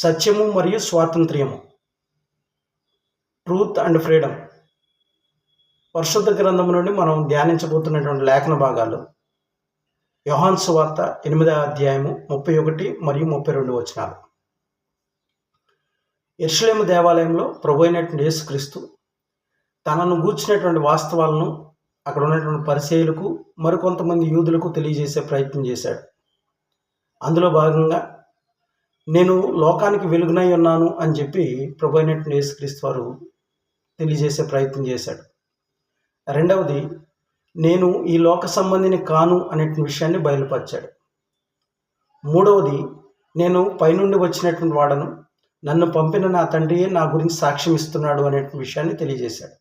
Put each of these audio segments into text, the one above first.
సత్యము మరియు స్వాతంత్ర్యము. Truth and freedom పరిశుద్ధ గ్రంథం నుండి మనం ధ్యానించబోతున్నటువంటి లేఖన భాగాలు యోహాన్ సువార్త ఎనిమిదవ అధ్యాయము ముప్పై ఒకటి మరియు ముప్పై రెండు వచనాలు. ఇర్షలేము దేవాలయంలో ప్రభు అయినటువంటి యేసుక్రీస్తు తనను గూర్చినటువంటి వాస్తవాలను అక్కడ ఉన్నటువంటి పరిచయులకు మరికొంతమంది యూదులకు తెలియజేసే ప్రయత్నం చేశాడు. అందులో భాగంగా నేను లోకానికి వెలుగునై ఉన్నాను అని చెప్పి ప్రభు నేసుక్రీస్తు యేసుక్రీస్తు వారు తెలియజేసే ప్రయత్నం చేశాడు. రెండవది నేను ఈ లోక సంబంధిని కాను అనే విషయాన్ని బయలుపరిచాడు. మూడవది నేను పైనుండి వచ్చినటువంటి వాడను నన్ను పంపిన నా తండ్రియే నా గురించి సాక్ష్యం ఇస్తున్నాడు అనే విషయాన్ని తెలియజేశాడు.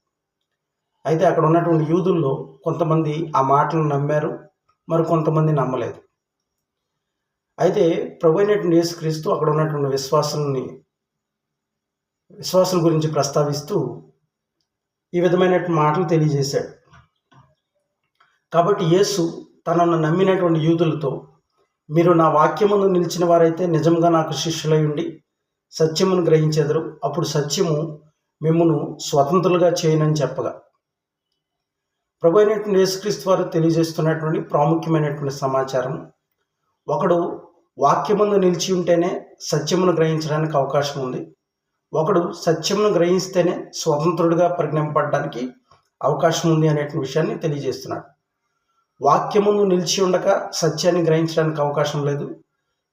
అయితే అక్కడ ఉన్నటువంటి యూదుల్లో కొంతమంది ఆ మాటలను నమ్మారు మరి కొంతమంది నమ్మలేదు. అయితే ప్రభు అయినటువంటి యేసుక్రీస్తు అక్కడ ఉన్నటువంటి విశ్వాసాలని విశ్వాసం గురించి ప్రస్తావిస్తూ ఈ విధమైనటువంటి మాటలు తెలియజేశాడు. కాబట్టి యేసు తనను నమ్మినటువంటి యూదులతో మీరు నా వాక్యమును నిలిచిన వారైతే నిజంగా నాకు శిష్యులై ఉండి సత్యమును గ్రహించెదరు. అప్పుడు సత్యము మిమ్మును స్వతంత్రులుగా చేయనని చెప్పగా. ప్రభు అయినటువంటి యేసుక్రీస్తు వారు తెలియజేస్తున్నటువంటి ప్రాముఖ్యమైనటువంటి సమాచారం ఒకడు వాక్యమును నిలిచి ఉంటేనే సత్యమును గ్రహించడానికి అవకాశం ఉంది. ఒకడు సత్యమును గ్రహిస్తేనే స్వతంత్రుడిగా పరిగణింపబడడానికి అవకాశం ఉంది అనే విషయాన్ని తెలియజేస్తున్నాడు. వాక్యమును నిలిచి ఉండక సత్యాన్ని గ్రహించడానికి అవకాశం లేదు.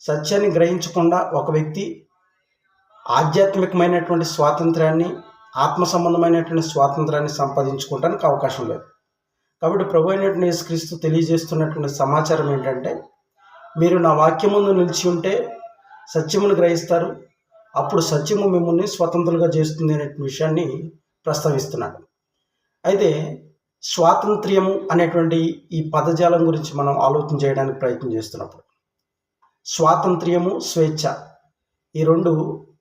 సత్యాన్ని గ్రహించకుండా ఒక వ్యక్తి ఆధ్యాత్మికమైనటువంటి స్వాతంత్రాన్ని ఆత్మ సంబంధమైనటువంటి స్వాతంత్రాన్ని సంపాదించుకోవడానికి అవకాశం లేదు. కాబట్టి ప్రభు అయినటువంటి యేసుక్రీస్తు తెలియజేస్తున్నటువంటి సమాచారం ఏంటంటే మీరు నా వాక్యముందు నిలిచి ఉంటే సత్యమును గ్రహిస్తారు. అప్పుడు సత్యము మిమ్మల్ని స్వతంత్రులుగా చేస్తుంది అనే విషయాన్ని ప్రస్తావిస్తున్నాడు. అయితే స్వాతంత్ర్యము అనేటువంటి ఈ పదజాలం గురించి మనం ఆలోచన చేయడానికి ప్రయత్నం చేస్తున్నప్పుడు స్వాతంత్ర్యము స్వేచ్ఛ ఈ రెండు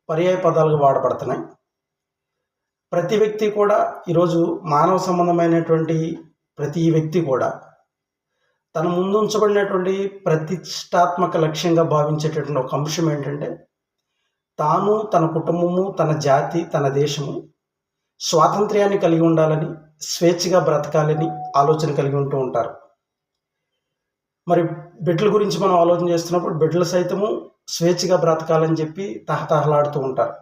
పర్యాయ పదాలుగా వాడబడుతున్నాయి. ప్రతి వ్యక్తి కూడా ఈరోజు మానవ సంబంధమైనటువంటి ప్రతి వ్యక్తి కూడా తన ముందు ఉంచబడినటువంటి ప్రతిష్టాత్మక లక్ష్యంగా భావించేటటువంటి ఒక అంశం ఏంటంటే తాను తన కుటుంబము తన జాతి తన దేశము స్వాతంత్ర్యాన్ని కలిగి ఉండాలని స్వేచ్ఛగా బ్రతకాలని ఆలోచన కలిగి ఉంటూ ఉంటారు. మరి బిడ్డల గురించి మనం ఆలోచన చేస్తున్నప్పుడు బిడ్డలు సైతము స్వేచ్ఛగా బ్రతకాలని చెప్పి తహతహలాడుతూ ఉంటారు.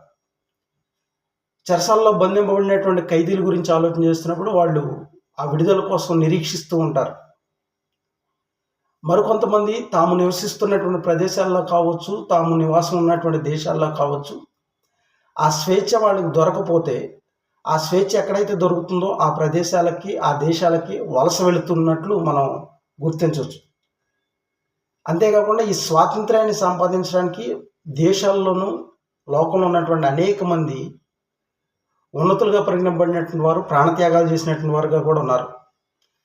చెరసాల్లో బంధింపబడినటువంటి ఖైదీల గురించి ఆలోచన చేస్తున్నప్పుడు వాళ్ళు ఆ విడుదల కోసం నిరీక్షిస్తూ ఉంటారు. మరికొంతమంది తాము నివసిస్తున్నటువంటి ప్రదేశాల్లో కావచ్చు తాము నివాసం ఉన్నటువంటి దేశాల్లో కావచ్చు ఆ స్వేచ్ఛ వాళ్ళకి దొరకపోతే ఆ స్వేచ్ఛ ఎక్కడైతే దొరుకుతుందో ఆ ప్రదేశాలకి ఆ దేశాలకి వలస వెళుతున్నట్లు మనం గుర్తించవచ్చు. అంతేకాకుండా ఈ స్వాతంత్ర్యాన్ని సంపాదించడానికి దేశాల్లోనూ లోకంలో ఉన్నటువంటి అనేక మంది ఉన్నతులుగా పరిగణింపబడినటువంటి వారు ప్రాణత్యాగాలు చేసినటువంటి వారుగా కూడా ఉన్నారు.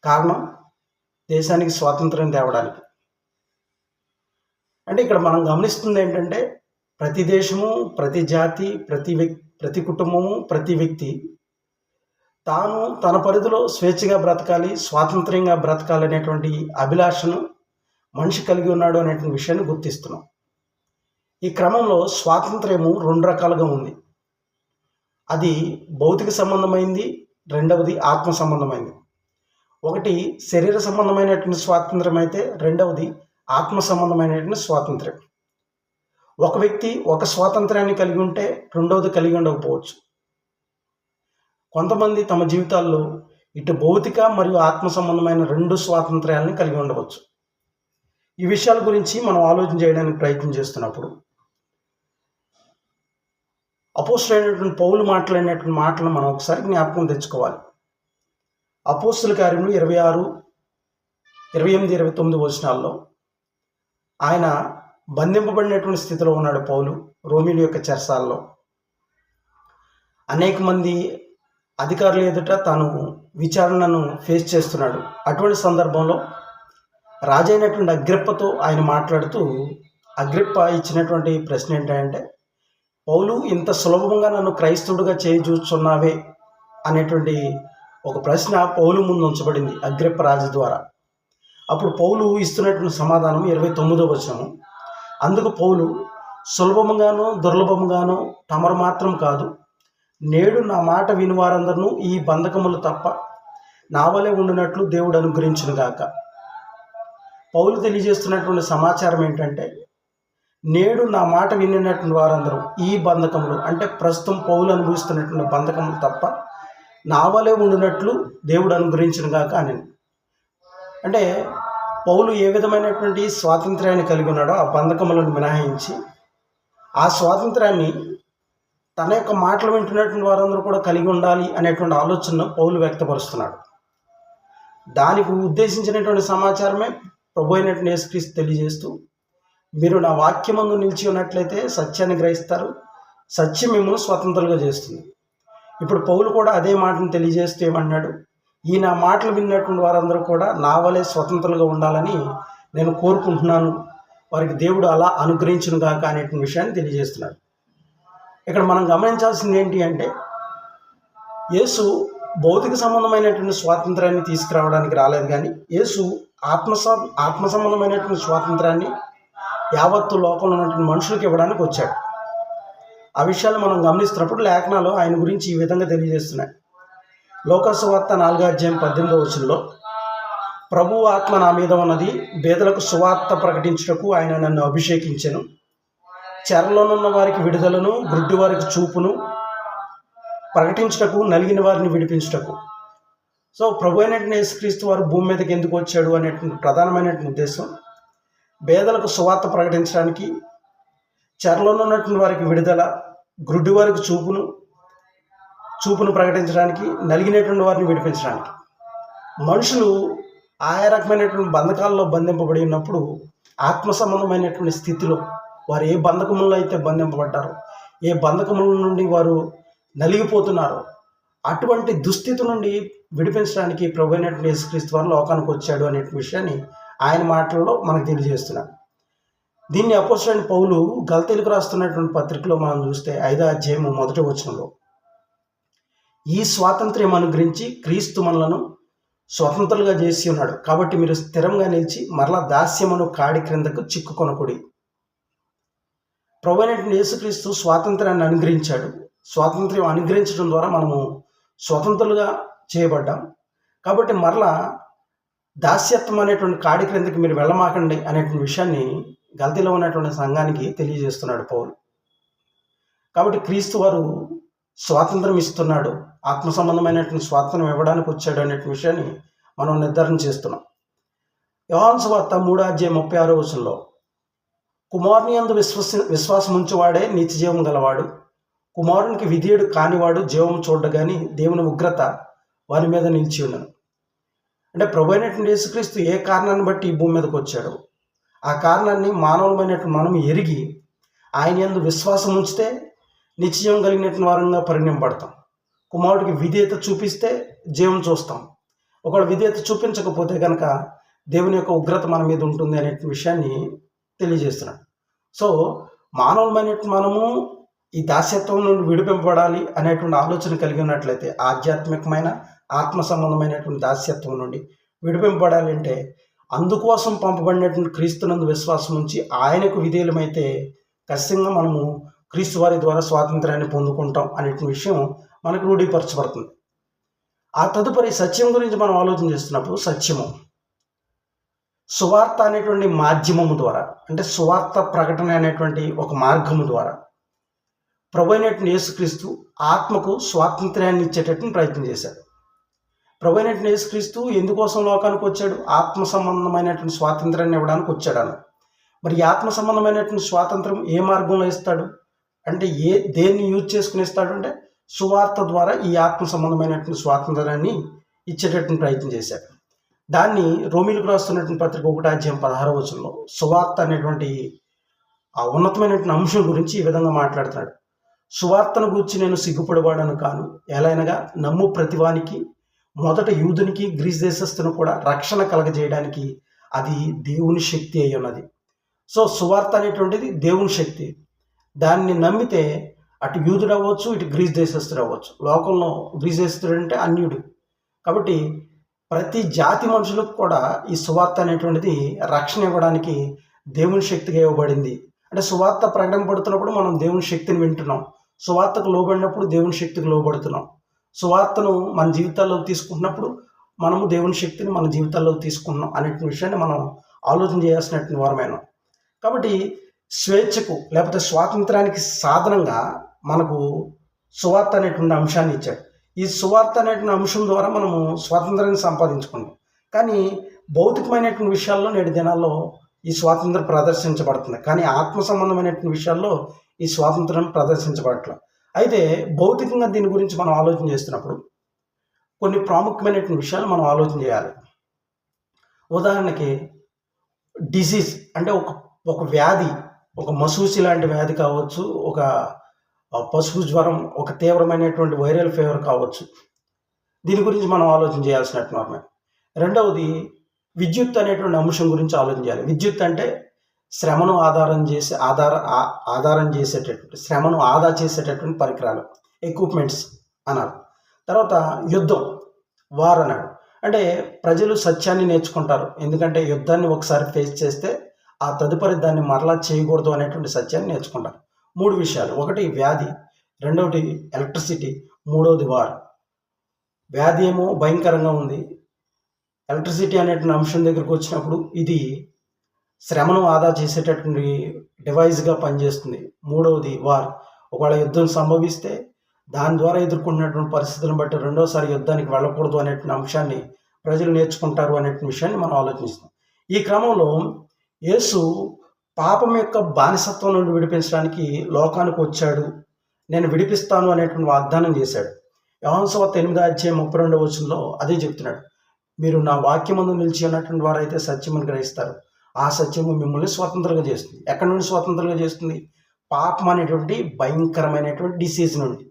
కారణం దేశానికి స్వాతంత్రం తేవడానికి. అంటే ఇక్కడ మనం గమనిస్తుంది ఏంటంటే ప్రతి దేశము ప్రతి జాతి ప్రతి వ్యక్తి ప్రతి కుటుంబము ప్రతి వ్యక్తి తాను తన పరిధిలో స్వేచ్ఛగా బ్రతకాలి స్వాతంత్ర్యంగా బ్రతకాలి అనేటువంటి అభిలాషను మనిషి కలిగి ఉన్నాడు అనేటువంటి విషయాన్ని గుర్తిస్తున్నాం. ఈ క్రమంలో స్వాతంత్ర్యము రెండు రకాలుగా ఉంది. అది భౌతిక సంబంధమైంది రెండవది ఆత్మ సంబంధమైంది. ఒకటి శరీర సంబంధమైనటువంటి స్వాతంత్రం అయితే రెండవది ఆత్మ సంబంధమైనటువంటి స్వాతంత్రం ఒక వ్యక్తి ఒక స్వాతంత్రాన్ని కలిగి ఉంటే రెండవది కలిగి ఉండకపోవచ్చు. కొంతమంది తమ జీవితాల్లో ఇటు భౌతిక మరియు ఆత్మ సంబంధమైన రెండు స్వాతంత్రాలను కలిగి ఉండవచ్చు. ఈ విషయాల గురించి మనం ఆలోచన చేయడానికి ప్రయత్నం చేస్తున్నప్పుడు అపోస్తులైనటువంటి పౌలు మాట్లాడినటువంటి మాటలను మనం ఒకసారి జ్ఞాపకం తెచ్చుకోవాలి. అపోస్తుల కార్యములు ఇరవై ఆరు ఇరవై ఎనిమిది ఇరవై తొమ్మిది వచనాల్లో ఆయన బంధింపబడినటువంటి స్థితిలో ఉన్నాడు పౌలు రోమిల యొక్క చెరసాల్లో. అనేక మంది అధికారుల ఎదుట తాను విచారణను ఫేస్ చేస్తున్నాడు. అటువంటి సందర్భంలో రాజైనటువంటి అగ్రిప్పతో ఆయన మాట్లాడుతూ అగ్రిప్ప ఇచ్చినటువంటి ప్రశ్న ఏంటంటే పౌలు ఇంత సులభంగా నన్ను క్రైస్తవుడిగా చూస్తున్నావే అనేటువంటి ఒక ప్రశ్న పౌలు ముందు ఉంచబడింది అగ్రిప్ప రాజు ద్వారా. అప్పుడు పౌలు ఇస్తున్నటువంటి సమాధానం ఇరవై తొమ్మిదో వచనము. అందుకు పౌలు సులభముగానో దుర్లభముగానో తమరు మాత్రం కాదు నేడు నా మాట విని వారందరూ ఈ బంధకములు తప్ప నా వలె ఉండినట్లు దేవుడు అనుగ్రహించును గాక. పౌలు తెలియజేస్తున్నటువంటి సమాచారం ఏంటంటే నేడు నా మాట వినినటువంటి వారందరూ ఈ బంధకములు అంటే ప్రస్తుతం పౌలు అనుభవిస్తున్నటువంటి బంధకములు తప్ప నావలే ఉండినట్లు దేవుడు అనుగ్రహించును గాక అని అంటే పౌలు ఏ విధమైనటువంటి స్వాతంత్ర్యాన్ని కలిగి ఉన్నాడో ఆ బంధకములను మినహాయించి ఆ స్వాతంత్రాన్ని తన యొక్క మాటలు వింటున్నటువంటి వారందరూ కూడా కలిగి ఉండాలి అనేటువంటి ఆలోచన పౌలు వ్యక్తపరుస్తున్నాడు. దానికి ఉద్దేశించినటువంటి సమాచారమే ప్రభు అయినటువంటి యేసుక్రీస్తు తెలియజేస్తూ మీరు నా వాక్యమందు నిలిచి ఉన్నట్లయితే సత్యాన్ని గ్రహిస్తారు సత్యం మిమ్మల్ని స్వతంత్రంగా చేస్తుంది. ఇప్పుడు పౌలు కూడా అదే మాటను తెలియజేస్తూ ఏమన్నాడు? ఈ నా మాటలు విన్నటువంటి వారందరూ కూడా నా వలె స్వతంత్రులుగా ఉండాలని నేను కోరుకుంటున్నాను. వారికి దేవుడు అలా అనుగ్రహించును గాక అనేటువంటి విషయాన్ని తెలియజేస్తున్నాడు. ఇక్కడ మనం గమనించాల్సింది ఏంటి అంటే యేసు భౌతిక సంబంధమైనటువంటి స్వాతంత్రాన్ని తీసుకురావడానికి రాలేదు కానీ యేసు ఆత్మ ఆత్మ సంబంధమైనటువంటి స్వాతంత్రాన్ని యావత్తు లోకంలో ఉన్నటువంటి మనుషులకు ఇవ్వడానికి వచ్చాడు. ఆ విషయాలు మనం గమనిస్తున్నప్పుడు లేఖనాలు ఆయన గురించి ఈ విధంగా తెలియజేస్తున్నాయి. లోకసువార్త నాలుగో అధ్యాయం పద్దెనిమిదో వచనంలో ప్రభు ఆత్మ నా మీద ఉన్నది బేదలకు సువార్త ప్రకటించుటకు ఆయన నన్ను అభిషేకించను. చెరలోనున్న వారికి విడుదలను గుడ్డి వారికి చూపును ప్రకటించుటకు నలిగిన వారిని విడిపించుటకు. సో ప్రభు అయినటువంటి యేసుక్రీస్తు వారు భూమి మీదకి ఎందుకు వచ్చాడు అనేటువంటి ప్రధానమైనటువంటి ఉద్దేశం బేదలకు సువార్త ప్రకటించడానికి చెరలో ఉన్నటువంటి వారికి విడుదల గ్రుడ్డి వారికి చూపును చూపును ప్రకటించడానికి నలిగినటువంటి వారిని విడిపించడానికి. మనుషులు ఆయా రకమైనటువంటి బంధకాల్లో బంధింపబడి ఉన్నప్పుడు ఆత్మ సంబంధమైనటువంటి స్థితిలో వారు ఏ బంధకముల్లో అయితే బంధింపబడ్డారో ఏ బంధకముల నుండి వారు నలిగిపోతున్నారో అటువంటి దుస్థితి నుండి విడిపించడానికి ప్రభు అయినటువంటి యేసుక్రీస్తు వారు లోకానికి వచ్చాడు అనే విషయాన్ని ఆయన మాటల్లో మనకు తెలియజేస్తున్నాడు దీన్ని అపోసరైన పౌలు గల్తీలకు రాస్తున్నటువంటి పత్రికలో మనం చూస్తే ఐదో అధ్యాయము మొదటి వచనంలో. ఈ స్వాతంత్ర్యం అనుగ్రహించి క్రీస్తు మనలను స్వతంత్రులుగా చేసి ఉన్నాడు. కాబట్టి మీరు స్థిరంగా నిలిచి మరలా దాస్యమును కాడి క్రిందకు చిక్కుకొనకుడి. ప్రభు యేసుక్రీస్తు స్వాతంత్రాన్ని అనుగ్రహించాడు. స్వాతంత్ర్యం అనుగ్రహించడం ద్వారా మనము స్వతంత్రులుగా చేయబడ్డాం. కాబట్టి మరలా దాస్యత్వం అనేటువంటి కాడి క్రిందకి మీరు వెళ్ళమాకండి అనేటువంటి విషయాన్ని గల్తీలో ఉన్నటువంటి సంఘానికి తెలియజేస్తున్నాడు పౌలు. కాబట్టి క్రీస్తు వారు స్వాతంత్రం ఇస్తున్నాడు ఆత్మ సంబంధమైనటువంటి స్వాతంత్రం ఇవ్వడానికి వచ్చాడు అనే విషయాన్ని మనం నిర్ధారణ చేస్తున్నాం. యోహాన్స్ వార్త మూడో అధ్యాయం ముప్పై ఆరో వచనంలో కుమారుని అందు విశ్వస విశ్వాసం ఉంచువాడే నిత్య జీవం గలవాడు కుమారునికి విధేయుడు కానివాడు జీవం చూడగాని దేవుని ఉగ్రత వారి మీద నిలిచి ఉండను అంటే ప్రభు అయినటువంటి యేసుక్రీస్తు ఏ కారణాన్ని బట్టి ఈ భూమి మీదకి వచ్చాడు? ఆ కారణాన్ని మానవులమైనట్టు మనం ఎరిగి ఆయన ఎందు విశ్వాసం ఉంచితే నిశ్చయం కలిగినటువంటి వారంగా పరిణింపడతాం కుమారుడికి విధేయత చూపిస్తే జీవం చూస్తాం. ఒకవేళ విధేయత చూపించకపోతే కనుక దేవుని యొక్క ఉగ్రత మన మీద ఉంటుంది అనే విషయాన్ని తెలియజేస్తున్నాడు. సో మానవులమైనట్టు మనము ఈ దాస్యత్వం నుండి విడిపింపబడాలి అనేటువంటి ఆలోచన కలిగి ఉన్నట్లయితే ఆధ్యాత్మికమైన ఆత్మ సంబంధమైనటువంటి దాస్యత్వం నుండి విడిపింపబడాలి అంటే అందుకోసం పంపబడినటువంటి క్రీస్తునందు విశ్వాసం ఉంచి ఆయనకు విధేయులమైతే ఖచ్చితంగా మనము క్రీస్తు వారి ద్వారా స్వాతంత్రాన్ని పొందుకుంటాం అనేటువంటి విషయం మనకు రూఢీపరచబడుతుంది. ఆ తదుపరి సత్యం గురించి మనం ఆలోచన చేస్తున్నప్పుడు సత్యము. సువార్త అనేటువంటి మాధ్యమము ద్వారా అంటే సువార్త ప్రకటన అనేటువంటి ఒక మార్గము ద్వారా ప్రభు అయినటువంటి యేసుక్రీస్తు ఆత్మకు స్వాతంత్ర్యాన్ని ఇచ్చేటట్టు ప్రయత్నం చేశాడు. ప్రభు యేసుక్రీస్తు ఎందుకోసం లోకానికి వచ్చాడు? ఆత్మ సంబంధమైనటువంటి స్వాతంత్రాన్ని ఇవ్వడానికి వచ్చాడను. మరి ఆత్మ సంబంధమైనటువంటి స్వాతంత్రం ఏ మార్గంలో ఇస్తాడు? అంటే ఏ దేన్ని యూజ్ చేసుకుని ఇస్తాడు అంటే సువార్త ద్వారా ఈ ఆత్మ సంబంధమైనటువంటి స్వాతంత్రాన్ని ఇచ్చేటటువంటి ప్రయత్నం చేశాడు. దాన్ని రోమిలకు రాస్తున్నటువంటి పత్రిక ఒకటి అధ్యాయం పదహారు వచనంలో సువార్త అనేటువంటి ఆ ఉన్నతమైనటువంటి అంశం గురించి ఈ విధంగా మాట్లాడుతున్నాడు. సువార్తను గూర్చి నేను సిగ్గుపడవాడను కాను ఎలానగా నమ్ము ప్రతివానికి మొదట యూదునికి గ్రీస్ దేశస్థును కూడా రక్షణ కలగజేయడానికి అది దేవుని శక్తి అయి ఉన్నది. సో సువార్త అనేటువంటిది దేవుని శక్తి. దాన్ని నమ్మితే అటు యూదుడు అవ్వచ్చు ఇటు గ్రీస్ దేశస్థుడు అవ్వచ్చు. లోకంలో గ్రీస్ దేశస్థుడు అంటే అన్యుడు. కాబట్టి ప్రతి జాతి మనుషులకు కూడా ఈ సువార్త అనేటువంటిది రక్షణ ఇవ్వడానికి దేవుని శక్తిగా ఇవ్వబడింది. అంటే సువార్త ప్రకటింపబడుతున్నప్పుడు మనం దేవుని శక్తిని వింటున్నాం. సువార్తకు లోబడినప్పుడు దేవుని శక్తికి లోబడుతున్నాం. సువార్తను మన జీవితాల్లో తీసుకుంటున్నప్పుడు మనము దేవుని శక్తిని మన జీవితాల్లో తీసుకున్నాం అనే విషయాన్ని మనం ఆలోచన చేయాల్సినటువంటి వారమైన. కాబట్టి స్వేచ్ఛకు లేకపోతే స్వాతంత్రానికి సాధనంగా మనకు సువార్త అనేటువంటి అంశాన్ని ఇచ్చాడు. ఈ సువార్త అనేటువంటి అంశం ద్వారా మనము స్వాతంత్రాన్ని సంపాదించుకున్నాం. కానీ భౌతికమైనటువంటి విషయాల్లో నేటి దినాల్లో ఈ స్వాతంత్రం ప్రదర్శించబడుతుంది. కానీ ఆత్మ సంబంధమైనటువంటి విషయాల్లో ఈ స్వాతంత్రం ప్రదర్శించబడట్లేదు అయితే భౌతికంగా దీని గురించి మనం ఆలోచన చేస్తున్నప్పుడు కొన్ని ప్రాముఖ్యమైనటువంటి విషయాలు మనం ఆలోచన చేయాలి. ఉదాహరణకి డిసీజ్ అంటే ఒక ఒక వ్యాధి ఒక మసూసి లాంటి వ్యాధి కావచ్చు ఒక పశువు జ్వరం ఒక తీవ్రమైనటువంటి వైరల్ ఫీవర్ కావచ్చు. దీని గురించి మనం ఆలోచన చేయాల్సినట్టు రెండవది విద్యుత్ అనేటువంటి అంశం గురించి ఆలోచన చేయాలి. విద్యుత్ అంటే శ్రమను ఆధారం చేసే ఆధార ఆధారం చేసేటటువంటి శ్రమను ఆదా చేసేటటువంటి పరికరాలు ఎక్విప్మెంట్స్ అన్నారు. తర్వాత యుద్ధం వార్ అన్నాడు. అంటే ప్రజలు సత్యాన్ని నేర్చుకుంటారు. ఎందుకంటే యుద్ధాన్ని ఒకసారి ఫేస్ చేస్తే ఆ తదుపరి దాన్ని మరలా చేయకూడదు అనేటువంటి సత్యాన్ని నేర్చుకుంటారు. మూడు విషయాలు. ఒకటి వ్యాధి. రెండవది ఎలక్ట్రిసిటీ మూడవది వార్ వ్యాధి ఏమో భయంకరంగా ఉంది. ఎలక్ట్రిసిటీ అనేటువంటి అంశం దగ్గరకు వచ్చినప్పుడు ఇది శ్రమను ఆదా చేసేటటువంటి డివైస్గా పనిచేస్తుంది. మూడవది వార్. ఒకవేళ యుద్ధం సంభవిస్తే దాని ద్వారా ఎదుర్కొన్నటువంటి పరిస్థితులను బట్టి రెండోసారి యుద్ధానికి వెళ్ళకూడదు అనేటువంటి అంశాన్ని ప్రజలు నేర్చుకుంటారు అనేటువంటి విషయాన్ని మనం ఆలోచిస్తాం. ఈ క్రమంలో యేసు పాపం యొక్క బానిసత్వం నుండి విడిపించడానికి లోకానికి వచ్చాడు. నేను విడిపిస్తాను అనేటువంటి వాగ్దానం చేశాడు. యవన్సవత్ ఎనిమిది అధ్యాయం ముప్పై రెండవ వచనంలో అదే చెప్తున్నాడు. మీరు నా వాక్యమందు నిలిచి ఉన్నటువంటి వారైతే సత్యమును గ్రహిస్తారు. ఆ సత్యము మిమ్మల్ని స్వతంత్రంగా చేస్తుంది. ఎక్కడి నుండి స్వతంత్రంగా చేస్తుంది? పాపం అనేటువంటి భయంకరమైనటువంటి డిసీజ్ నుండి.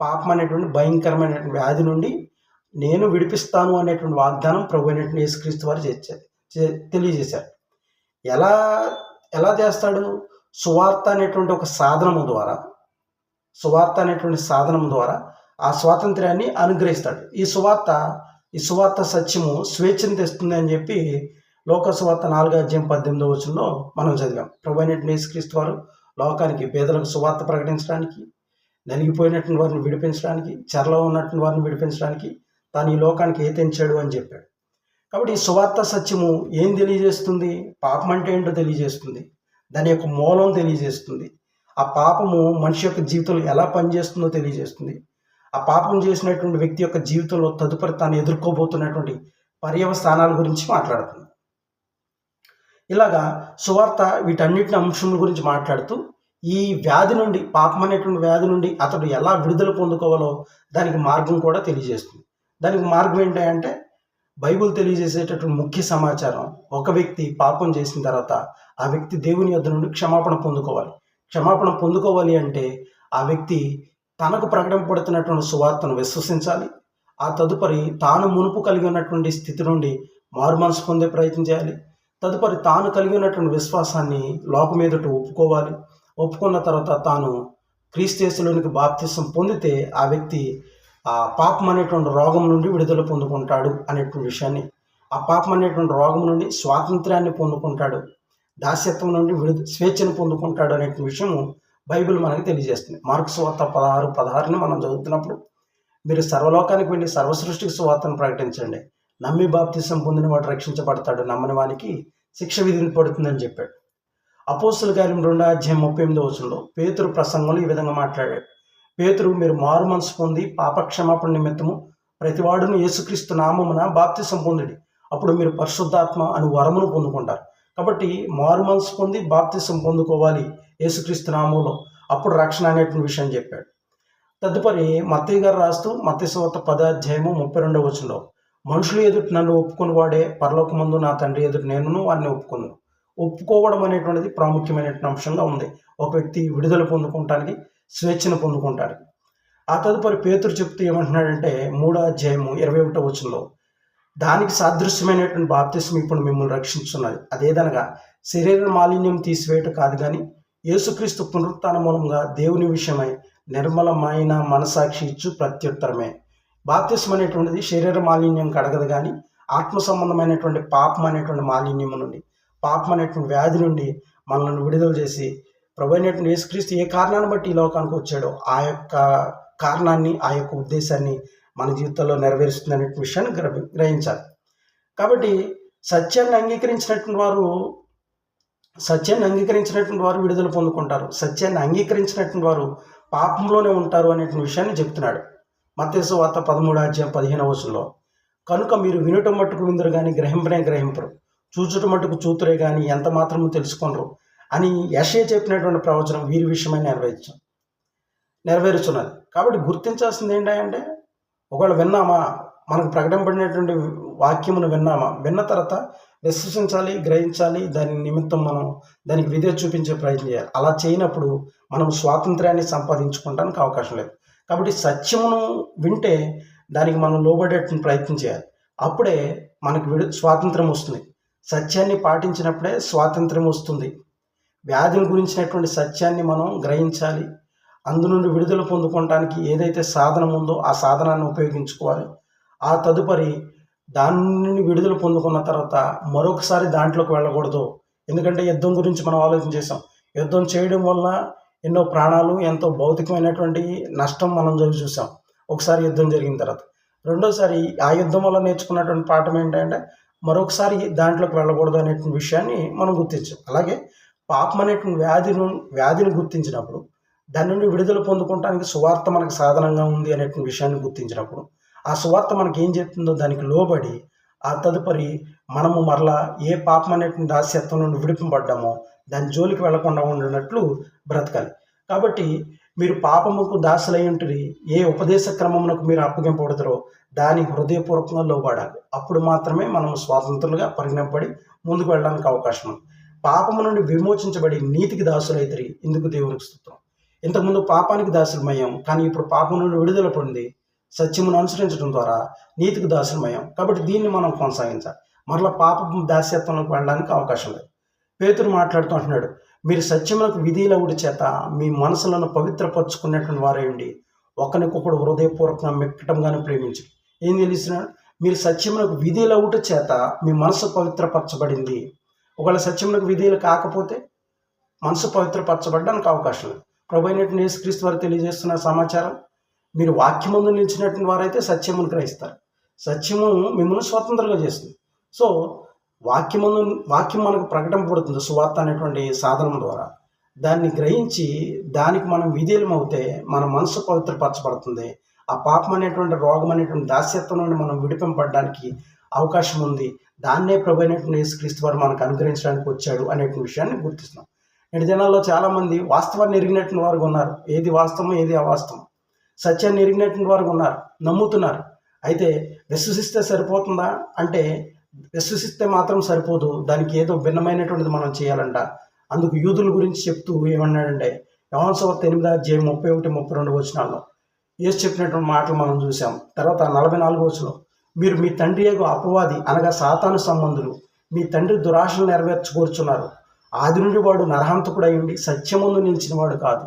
పాపం అనేటువంటి భయంకరమైనటువంటి వ్యాధి నుండి నేను విడిపిస్తాను అనేటువంటి వాగ్దానం ప్రభు అయినటువంటి యేసుక్రీస్తు వారు చేశారు తెలియజేశారు. ఎలా ఎలా చేస్తాడు? సువార్త అనేటువంటి ఒక సాధనము ద్వారా సువార్త అనేటువంటి సాధనం ద్వారా ఆ స్వాతంత్ర్యాన్ని అనుగ్రహిస్తాడు. ఈ సువార్త ఈ సువార్త సత్యము స్వేచ్ఛను తెస్తుంది అని చెప్పి లోకసువార్త నాలుగో అధ్యాయం పద్దెనిమిదో వచనంలో మనం చదివాం. ప్రభు అయినటువంటి యేసుక్రీస్తు వారు లోకానికి పేదలకు సువార్త ప్రకటించడానికి నలిగిపోయినటువంటి వారిని విడిపించడానికి చెరలో ఉన్నటువంటి వారిని విడిపించడానికి తాను ఈ లోకానికి ఏతెంచాడు అని చెప్పాడు. కాబట్టి ఈ సువార్త సత్యము ఏం తెలియజేస్తుంది? పాపం అంటే ఏంటో తెలియజేస్తుంది. దాని యొక్క మూలం తెలియజేస్తుంది. ఆ పాపము మనిషి యొక్క జీవితంలో ఎలా పనిచేస్తుందో తెలియజేస్తుంది. ఆ పాపం చేసినటువంటి వ్యక్తి యొక్క జీవితంలో తదుపరి తాను ఎదుర్కోబోతున్నటువంటి పర్యవస్థానాల గురించి మాట్లాడుతుంది. ఇలాగా సువార్త వీటన్నిటిని అంశముల గురించి మాట్లాడుతూ ఈ వ్యాధి నుండి పాపం అనేటువంటి వ్యాధి నుండి అతడు ఎలా విడుదల పొందుకోవాలో దానికి మార్గం కూడా తెలియజేస్తుంది. దానికి మార్గం ఏంటంటే బైబుల్ తెలియజేసేటటువంటి ముఖ్య సమాచారం ఒక వ్యక్తి పాపం చేసిన తర్వాత ఆ వ్యక్తి దేవుని యొద్ నుండి క్షమాపణ పొందుకోవాలి. క్షమాపణ పొందుకోవాలి అంటే ఆ వ్యక్తి తనకు ప్రకటింపబడుతున్నటువంటి సువార్తను విశ్వసించాలి. ఆ తదుపరి తాను మునుపు కలిగి ఉన్నటువంటి స్థితి నుండి మారు మనసు పొందే ప్రయత్నం చేయాలి. తదుపరి తాను కలిగి ఉన్నటువంటి విశ్వాసాన్ని లోకం మీదట ఒప్పుకోవాలి. ఒప్పుకున్న తర్వాత తాను క్రీస్తేసులోనికి బాప్తిసం పొందితే ఆ వ్యక్తి ఆ పాపం అనేటువంటి రోగం నుండి విడుదల పొందుకుంటాడు అనేటువంటి విషయాన్ని. ఆ పాపం అనేటువంటి రోగం నుండి స్వాతంత్రాన్ని పొందుకుంటాడు. దాస్యత్వం నుండి విడుద స్వేచ్ఛను పొందుకుంటాడు అనే విషయము బైబిల్ మనకి తెలియజేస్తుంది. మార్క్ సువార్త పదహారు పదహారుని మనం చదువుతున్నప్పుడు మీరు సర్వలోకానికి వెళ్ళి సర్వసృష్టికి సువార్తను ప్రకటించండి. నమ్మి బాప్తిసం పొందిన వాడు రక్షించబడతాడు నమ్మని వానికి శిక్ష విధింపబడుతుందని చెప్పాడు. అపోస్తుల కార్యం రెండో అధ్యాయం ముప్పై ఎనిమిదో వచనంలో పేతురు ప్రసంగంలో ఈ విధంగా మాట్లాడాడు. పేతురు మీరు మారు మనసు పొంది పాపక్షమాపణ నిమిత్తము ప్రతివాడును యేసుక్రీస్తు నామమున బాప్తిసం పొందిడి. అప్పుడు మీరు పరిశుద్ధాత్మ అని వరమును పొందుకుంటారు. కాబట్టి మారు మనసు పొంది బాప్తిసం పొందుకోవాలి యేసుక్రీస్తు నామంలో. అప్పుడు రక్షణ అనేటువంటి విషయం చెప్పాడు. తదుపరి మత్తయ్య గారు రాస్తూ మత్స్యవత పదాధ్యాయము ముప్పై రెండవ వచనంలో మనుషులు ఎదుటి నన్ను ఒప్పుకుని వాడే పరలోకమందు నా తండ్రి ఎదుటి నేను వారిని ఒప్పుకున్నాను ఒప్పుకోవడం అనేటువంటిది ప్రాముఖ్యమైన అంశంగా ఉంది. ఒక వ్యక్తి విడుదల పొందుకోవటానికి స్వేచ్ఛను పొందుకుంటాడు ఆ తదుపరి పేతురు చెప్తూ ఏమంటున్నాడంటే మూడో అధ్యాయము ఇరవై ఒకటో వచనంలో దానికి సాదృశ్యమైనటువంటి బాప్తిసం ఇప్పుడు మిమ్మల్ని రక్షించున్నది అదేదనగా శరీర మాలిన్యం తీసివేయటం కాదు కానీ యేసుక్రీస్తు పునరుత్న మూలంగా దేవుని విషయమై నిర్మలమైన మనసాక్షి ఇచ్చు ప్రత్యుత్తరమే. బాప్తిస్మ అనేటువంటిది శరీర మాలిన్యం కడగదు కానీ ఆత్మ సంబంధమైనటువంటి పాపం అనేటువంటి మాలిన్యం నుండి పాపం అనేటువంటి వ్యాధి నుండి మనల్ని విడుదల చేసి ప్రభు అయినటువంటి యేసుక్రీస్తు ఏ కారణాన్ని బట్టి ఈ లోకానికి వచ్చాడో ఆ యొక్క కారణాన్ని ఆ యొక్క ఉద్దేశాన్ని మన జీవితంలో నెరవేరుస్తుంది అనే విషయాన్ని గ్రహించాలి. కాబట్టి సత్యాన్ని అంగీకరించినటువంటి వారు సత్యాన్ని అంగీకరించినటువంటి వారు విడుదల పొందుకుంటారు. సత్యాన్ని అంగీకరించినటువంటి వారు పాపంలోనే ఉంటారు అనేటువంటి విషయాన్ని చెప్తున్నాడు. మత్స్సు వార్త పదమూడు అధ్యాయం పదిహేనవ వచనంలో కనుక మీరు వినుట మట్టుకు విందురు కానీ గ్రహింపనే గ్రహింపరు. చూచుట మట్టుకు చూతురే కానీ ఎంత మాత్రము తెలుసుకొనరు. అని యశే చెప్పినటువంటి ప్రవచనం వీరి విషయమై నెరవేర్చాం నెరవేరుచున్నది. కాబట్టి గుర్తించాల్సింది ఏంటంటే ఒకవేళ విన్నామా మనకు ప్రకటింపడినటువంటి వాక్యమును విన్నామా విన్న తర్వాత విశ్వసించాలి గ్రహించాలి దాని నిమిత్తం మనం దానికి విధే చూపించే ప్రయత్నం చేయాలి. అలా చేయనప్పుడు మనం స్వాతంత్ర్యాన్ని సంపాదించుకోవడానికి అవకాశం లేదు. కాబట్టి సత్యమును వింటే దానికి మనం లోబడేటువంటి ప్రయత్నం చేయాలి. అప్పుడే మనకు విడు స్వాతంత్రం వస్తుంది. సత్యాన్ని పాటించినప్పుడే స్వాతంత్రం వస్తుంది. వ్యాధిని గురించినటువంటి సత్యాన్ని మనం గ్రహించాలి. అందు నుండి విడుదల పొందుకోవడానికి ఏదైతే సాధనం ఉందో ఆ సాధనాన్ని ఉపయోగించుకోవాలి. ఆ తదుపరి దాని నుండి విడుదల పొందుకున్న తర్వాత మరొకసారి దాంట్లోకి వెళ్ళకూడదు. ఎందుకంటే యుద్ధం గురించి మనం ఆలోచన చేసాం యుద్ధం చేయడం వల్ల ఎన్నో ప్రాణాలు ఎంతో భౌతికమైనటువంటి నష్టం మనం చవి చూసాం. ఒకసారి యుద్ధం జరిగిన తర్వాత. రెండోసారి ఆ యుద్ధం వల్ల నేర్చుకున్నటువంటి పాఠం ఏంటంటే మరొకసారి దాంట్లోకి వెళ్ళకూడదు అనేటువంటి విషయాన్ని మనం గుర్తించాం. అలాగే పాపం అనేటువంటి వ్యాధిని వ్యాధిని గుర్తించినప్పుడు దాని నుండి విడుదల పొందుకోవడానికి సువార్త మనకు సాధనంగా ఉంది అనేటువంటి విషయాన్ని గుర్తించినప్పుడు ఆ సువార్త మనకి ఏం చెప్తుందో దానికి లోబడి ఆ తదుపరి మనము మరలా ఏ పాపం అనేటువంటి దాస్యత్వం నుండి విడిపింపడ్డామో దాని జోలికి వెళ్ళకుండా ఉండినట్లు బ్రతకాలి. కాబట్టి మీరు పాపముకు దాసులై ఉంటుంది ఏ ఉపదేశ క్రమమునకు మీరు అప్పగింపబడతారో దాని హృదయపూర్వకంగా లోబడాలి. అప్పుడు మాత్రమే మనం స్వాతంత్రులుగా పరిగణపడి ముందుకు వెళ్ళడానికి అవకాశం ఉంది. పాపము నుండి విమోచించబడి నీతికి దాసులైతరి ఇందుకు దేవునికి స్తోత్రం. ఇంతకుముందు పాపానికి దాసులమయ్యాం కానీ ఇప్పుడు పాపం నుండి విడుదల పొంది సత్యమును అనుసరించడం ద్వారా నీతికి దాసులమయ్యాం. కాబట్టి దీన్ని మనం కొనసాగించాలి. మరలా పాప దాస్యత్వంలోకి వెళ్ళడానికి అవకాశం లేదు. పేతురు మాట్లాడుతూ అంటున్నాడు మీరు సత్యములకు విధిలవుడి చేత మీ మనసులను పవిత్రపరచుకున్నటువంటి వారేయండి ఒకరికొకడు హృదయపూర్వకంగా మెక్కటంగానే ప్రేమించండి ఏం తెలిసిన మీరు సత్యములకు విధిలవుట చేత మీ మనసు పవిత్రపరచబడింది. ఒకవేళ సత్యములకు విధేయులు కాకపోతే మనసు పవిత్రపరచబడడానికి అవకాశం లేదు. ప్రభు అయినటువంటి యేసుక్రీస్తు వారు తెలియజేస్తున్న సమాచారం మీరు వాక్యమందు నిలిచినటువంటి వారైతే సత్యమును గ్రహిస్తారు. సత్యము మిమ్మల్ని స్వతంత్రంగా చేస్తుంది. సో వాక్యమును వాక్యం మనకు ప్రకటింపబడుతుంది సువార్త అనేటువంటి సాధనం ద్వారా. దాన్ని గ్రహించి దానికి మనం విధేయమవుతే మన మనసు పవిత్రపరచబడుతుంది. ఆ పాపం అనేటువంటి రోగం అనేటువంటి దాస్యత్వం నుండి మనం విడిపింపడడానికి అవకాశం ఉంది. దాన్నే ప్రభు అనేటువంటి యేసుక్రీస్తు వారు మనకు అనుగ్రహించడానికి వచ్చాడు అనేటువంటి విషయాన్ని గుర్తిస్తున్నాం. నేటి దినాల్లో చాలామంది వాస్తవాన్ని ఎరిగినటువంటి వారు ఉన్నారు. ఏది వాస్తవం ఏది అవాస్తవం. సత్యాన్ని ఎరిగినటువంటి వారు ఉన్నారు నమ్ముతున్నారు. అయితే విశ్వసిస్తే సరిపోతుందా? అంటే విశ్వసిస్తే మాత్రం సరిపోదు. దానికి ఏదో భిన్నమైనటువంటిది మనం చేయాలంట. అందుకు యూదుల గురించి చెప్తూ ఏమన్నాడంటే యవనసవర్త ఎనిమిది అధ్యాయం ముప్పై ఒకటి ముప్పై రెండు వచ్చినాల్లో ఏసు చెప్పినటువంటి మాటలు మనం చూసాం తర్వాత నలభై నాలుగు వచ్చిన మీరు మీ తండ్రి యొక్క అపవాది అనగా సాతాను సంబంధులు మీ తండ్రి దురాశలు నెరవేర్చుకూర్చున్నారు ఆది నుండి వాడు నరహంతకుడై ఉండి సత్యముందు నిలిచిన వాడు కాదు.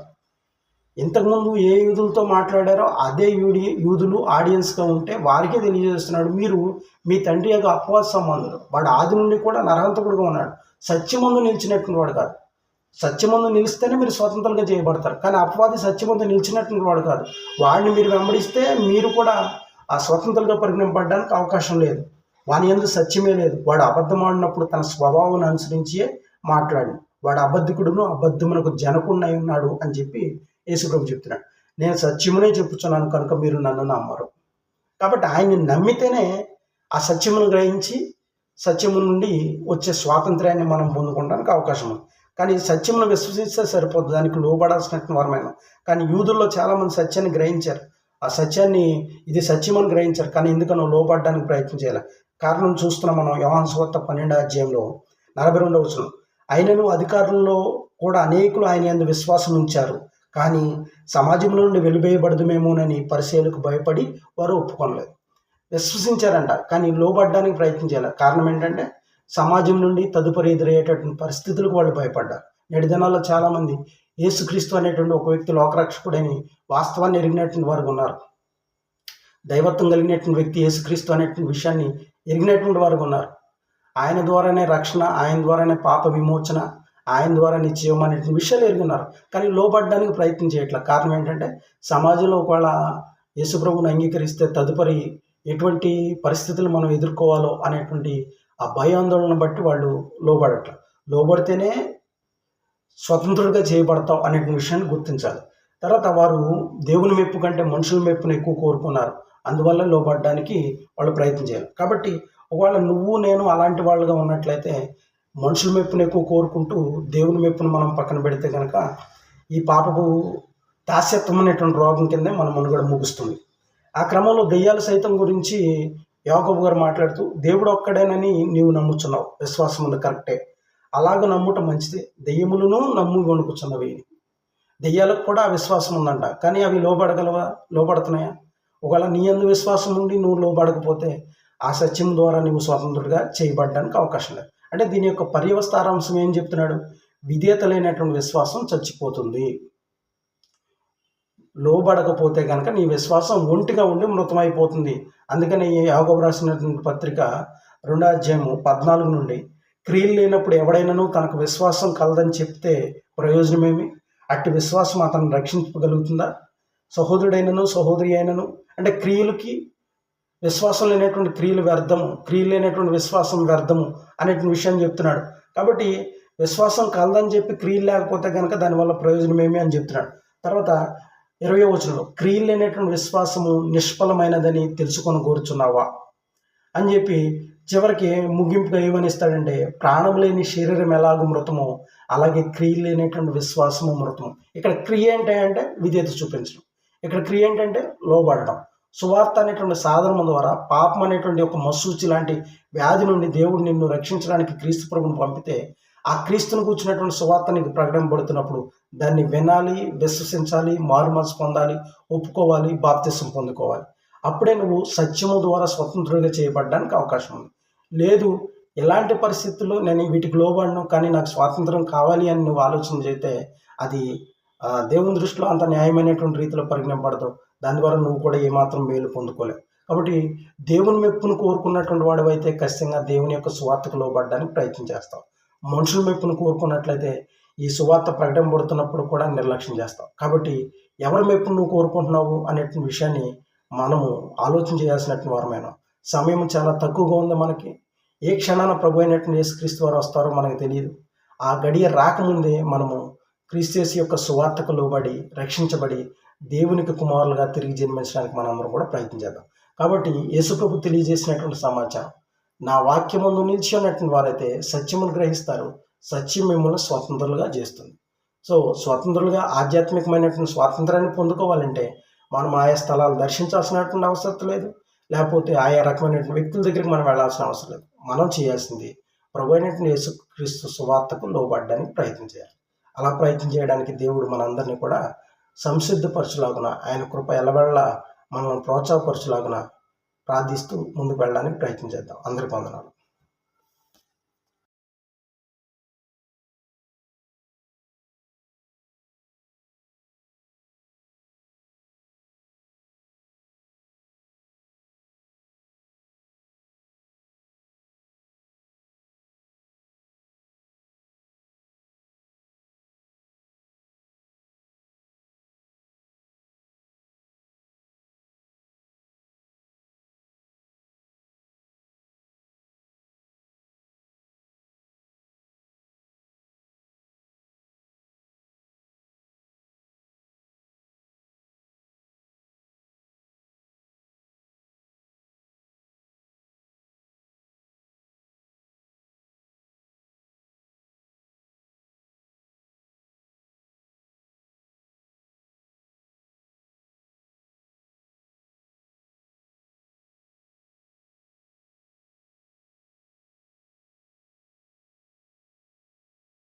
ఇంతకుముందు ఏ యూదులతో మాట్లాడారో అదే యూడి యూదులు ఆడియన్స్గా ఉంటే వారికే తెలియజేస్తున్నాడు. మీరు మీ తండ్రి యొక్క అపవాద సంబంధులు. వాడు ఆది నుండి కూడా నరహంతకుడుగా ఉన్నాడు. సత్యమందు నిలిచినటువంటి వాడు కాదు. సత్యమందు నిలిస్తేనే మీరు స్వతంత్రంగా చేయబడతారు. కానీ అపవాది సత్యమందు నిలిచినటువంటి వాడు కాదు. వాడిని మీరు వెంబడిస్తే మీరు కూడా ఆ స్వతంత్రంగా పరిగణింపబడడానికి అవకాశం లేదు. వాని ఎందు సత్యమే లేదు. వాడు అబద్ధం ఆడినప్పుడు తన స్వభావాన్ని అనుసరించే మాట్లాడి. వాడు అబద్ధికుడును అబద్ధమునకు జనకున్నై ఉన్నాడు అని చెప్పి యేసుప్రభు చెప్తున్నాడు నేను సత్యమునే చెప్పుచున్నాను కనుక మీరు నన్ను నమ్మరు. కాబట్టి ఆయన్ని నమ్మితేనే ఆ సత్యమును గ్రహించి సత్యము నుండి వచ్చే స్వాతంత్ర్యాన్ని మనం పొందుకోవడానికి అవకాశం ఉంది. కానీ సత్యమును విశ్వసిస్తే సరిపోదు దానికి లోబడాల్సినట్టు వరమైన కానీ యూదుల్లో చాలామంది సత్యాన్ని గ్రహించారు. ఆ సత్యాన్ని ఇది సత్యమని గ్రహించారు కానీ ఎందుకనో లోబడడానికి ప్రయత్నం చేయాలి. కారణం చూస్తున్నాం మనం యోహాన్ సువార్త పన్నెండో అధ్యాయంలో నలభై రెండవ వచ్చిన అయినను అధికారుల్లో కూడా అనేకులు ఆయన ఎందు విశ్వాసం ఉంచారు. కానీ సమాజంలో నుండి వెలివేయబడదుమేమోనని పరిశీలకు భయపడి వారు ఒప్పుకోలేదు విశ్వసించారంట కానీ లోబడ్డానికి ప్రయత్నం కారణం ఏంటంటే సమాజం నుండి తదుపరి ఎదురయ్యేటటువంటి పరిస్థితులకు వాళ్ళు భయపడ్డారు. నేటి దినాల్లో చాలామంది యేసుక్రీస్తు అనేటువంటి ఒక వ్యక్తి లోకరక్షకుడని వాస్తవాన్ని ఎరిగినటువంటి వారు ఉన్నారు. దైవత్వం కలిగినటువంటి వ్యక్తి యేసుక్రీస్తు అనేటువంటి విషయాన్ని ఎరిగినటువంటి వారు ఉన్నారు. ఆయన ద్వారానే రక్షణ ఆయన ద్వారానే పాప విమోచన ఆయన ద్వారా నిశ్చయం అనేటువంటి విషయాలు ఎరుగున్నారు. కానీ లోపడడానికి ప్రయత్నం చేయట్లేదు కారణం ఏంటంటే సమాజంలో ఒకవేళ యేసుప్రభుని అంగీకరిస్తే తదుపరి ఎటువంటి పరిస్థితులు మనం ఎదుర్కోవాలో అనేటువంటి ఆ భయాందోళన బట్టి వాళ్ళు లోబడట్ల. లోబడితేనే స్వతంత్రుడిగా చేయబడతాం అనే విషయాన్ని గుర్తించాలి. తర్వాత వారు దేవుని మెప్పు కంటే మనుషుల మెప్పును ఎక్కువ కోరుకున్నారు. అందువల్ల లోబడడానికి వాళ్ళు ప్రయత్నం చేయాలి. కాబట్టి ఒకవేళ నువ్వు నేను అలాంటి వాళ్ళుగా ఉన్నట్లయితే మనుషుల మెప్పును ఎక్కువ కోరుకుంటూ దేవుని మెప్పును మనం పక్కన పెడితే కనుక ఈ పాపకు దాస్యత్వం అనేటువంటి రోగం కిందే మన మనుగడ ముగుస్తుంది. ఆ క్రమంలో దెయ్యాలు సైతం గురించి యోగబు గారు మాట్లాడుతూ దేవుడు ఒక్కడేనని నీవు నమ్ముచున్నావు. విశ్వాసం ఉంది కరెక్టే. అలాగ నమ్ముట మంచిదే. దెయ్యములను నమ్ము వణుకుచున్నవి. దెయ్యాలకు కూడా ఆ విశ్వాసం ఉందంట. కానీ అవి లోబడగలవా? లోబడుతున్నాయా? ఒకవేళ నీ అందు విశ్వాసం ఉండి నువ్వు లోబడకపోతే ఆ సత్యం ద్వారా నువ్వు స్వతంత్రుడిగా చేయబడడానికి అవకాశం లేదు. అంటే దీని యొక్క పర్యవస్థారాంశం ఏం చెప్తున్నాడు? విధేయత లేనటువంటి విశ్వాసం చచ్చిపోతుంది. లోబడకపోతే కనుక నీ విశ్వాసం ఒంటిగా ఉండి మృతమైపోతుంది. అందుకని ఈ యాగోబు రాసినటువంటి పత్రిక రెండో అధ్యాయము పద్నాలుగు నుండి క్రియలు లేనప్పుడు ఎవడైనాను తనకు విశ్వాసం కలదని చెప్తే ప్రయోజనమేమి? అట్టి విశ్వాసం అతను రక్షించగలుగుతుందా? సహోదరుడైనను సహోదరి అయినను అంటే క్రియలకి విశ్వాసం లేనటువంటి క్రియలు వ్యర్థము క్రియలు లేనటువంటి విశ్వాసం వ్యర్థము అనేటువంటి విషయాన్ని చెప్తున్నాడు. కాబట్టి విశ్వాసం కలదని చెప్పి క్రియలు లేకపోతే కనుక దానివల్ల ప్రయోజనం ఏమి అని చెప్తున్నాడు. తర్వాత ఇరవై వచనంలో క్రియలు లేనటువంటి విశ్వాసము నిష్ఫలమైనదని తెలుసుకొని కోరుచున్నావా? అని చెప్పి చివరికి ముగింపుగా ఏమనిస్తాడంటే ప్రాణం లేని శరీరం ఎలాగో మృతమో అలాగే క్రియలు లేనటువంటి విశ్వాసము మృతము. ఇక్కడ క్రియ ఏంటంటే విధేత విధేయత చూపించడం. ఇక్కడ క్రియ ఏంటంటే లోబడడం. సువార్త అనేటువంటి సాధనం ద్వారా పాపం అనేటువంటి ఒక మసూచి లాంటి వ్యాధి నుండి దేవుడు నిన్ను రక్షించడానికి క్రీస్తు ప్రభుని పంపితే ఆ క్రీస్తుని కూర్చున్నటువంటి సువార్త నీకు ప్రకటింపబడుతున్నప్పుడు దాన్ని వినాలి విశ్వసించాలి మారుమనసు పొందాలి ఒప్పుకోవాలి బాప్తిసం పొందుకోవాలి. అప్పుడే నువ్వు సత్యము ద్వారా స్వతంత్రుడిగా చేయబడడానికి అవకాశం ఉంది. లేదు ఎలాంటి పరిస్థితుల్లో నేను వీటికి లోబడను కానీ నాకు స్వాతంత్రం కావాలి అని నువ్వు ఆలోచన చేస్తే అది దేవుని దృష్టిలో అంత న్యాయమైనటువంటి రీతిలో పరిగణపడదు దాని ద్వారా నువ్వు కూడా ఏమాత్రం మేలు పొందుకోలేవు కాబట్టి దేవుని మెప్పును కోరుకున్నటువంటి వాడివైతే ఖచ్చితంగా దేవుని యొక్క సువార్తకు లోబడడానికి ప్రయత్నం చేస్తావు. మనుషుల మెప్పును కోరుకున్నట్లయితే ఈ సువార్త ప్రకటన పడుతున్నప్పుడు కూడా నిర్లక్ష్యం చేస్తావు. కాబట్టి ఎవరి మెప్పును నువ్వు కోరుకుంటున్నావు అనేటువంటి విషయాన్ని మనము ఆలోచన చేయాల్సినటువంటి వారమైన. సమయం చాలా తక్కువగా ఉంది మనకి. ఏ క్షణాన ప్రభు అయినటువంటి క్రీస్తు వారు వస్తారో మనకు తెలియదు. ఆ గడియ రాకముందే మనము క్రీస్తు యొక్క సువార్తకు లోబడి రక్షించబడి దేవునికి కుమారులుగా తిరిగి జన్మించడానికి మనందరం కూడా ప్రయత్నం చేద్దాం. కాబట్టి యేసుప్రభు తెలియజేసినటువంటి సమాచారం నా వాక్యమందు నిలిచి ఉన్నటువంటి వారైతే సత్యమును గ్రహిస్తారు సత్యం మిమ్మల్ని స్వతంత్రులుగా చేస్తుంది. సో స్వతంత్రులుగా ఆధ్యాత్మికమైనటువంటి స్వాతంత్రాన్ని పొందుకోవాలంటే మనం ఆయా స్థలాలు దర్శించాల్సినటువంటి అవసరం లేదు లేకపోతే ఆయా రకమైనటువంటి వ్యక్తుల దగ్గరికి మనం వెళ్ళాల్సిన అవసరం లేదు. మనం చేయాల్సింది ప్రభు అయినటువంటి యేసుక్రీస్తు సువార్తకు లోబడడానికి ప్రయత్నం చేయాలి. అలా ప్రయత్నం చేయడానికి దేవుడు మనందరినీ కూడా సంసిద్ధపరచులాగున ఆయన కృప ఎలవెళ్ళ మనల్ని ప్రోత్సాహపరచులాగున ప్రార్థిస్తూ ముందుకు వెళ్ళడానికి ప్రయత్నం చేద్దాం. అందరికీ వందనాలు.